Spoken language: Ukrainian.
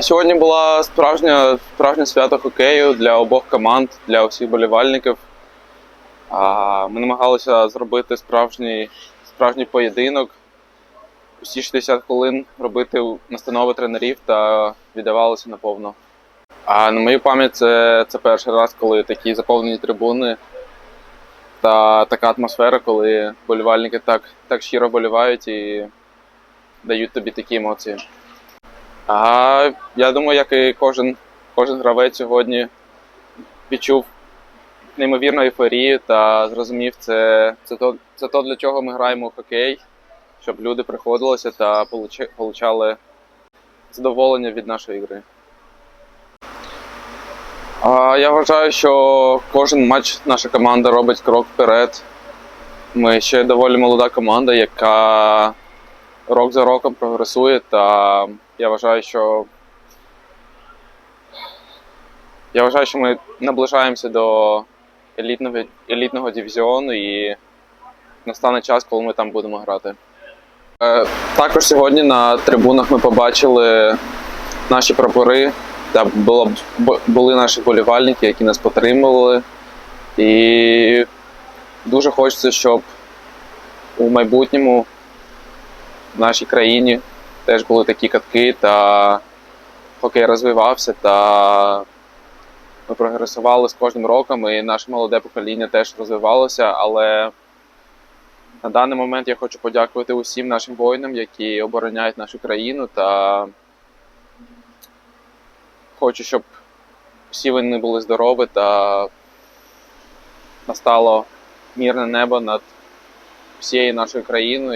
Сьогодні була справжня справжнє свято хокею для обох команд, для усіх болівальників. Ми намагалися зробити справжній, справжній поєдинок. Усі 60 хвилин робити настанови тренерів та віддавалося наповно. А на мою пам'ять це, це перший раз, коли такі заповнені трибуни та така атмосфера, коли болівальники так, так щиро болівають і дають тобі такі емоції. А я думаю, як і кожен, кожен гравець сьогодні відчув неймовірну ейфорію та зрозумів, це, це, то, це то, для чого ми граємо в хокей, щоб люди приходилися та получали задоволення від нашої гри. А, я вважаю, що кожен матч наша команда робить крок вперед. Ми ще доволі молода команда, яка рок за роком прогресує, та я вважаю, що я вважаю, що ми наближаємося до елітного, елітного дивізіону і настане час, коли ми там будемо грати. Е, Також сьогодні на трибунах ми побачили наші прапори. Та було, були наші болівальники, які нас підтримували. І дуже хочеться, щоб у майбутньому в нашій країні теж були такі катки, та хокей розвивався, та ми прогресували з кожним роком, і наше молоде покоління теж розвивалося. Але на даний момент я хочу подякувати усім нашим воїнам, які обороняють нашу країну, та хочу, щоб всі вони були здорові та настало мирне небо над всією нашою країною.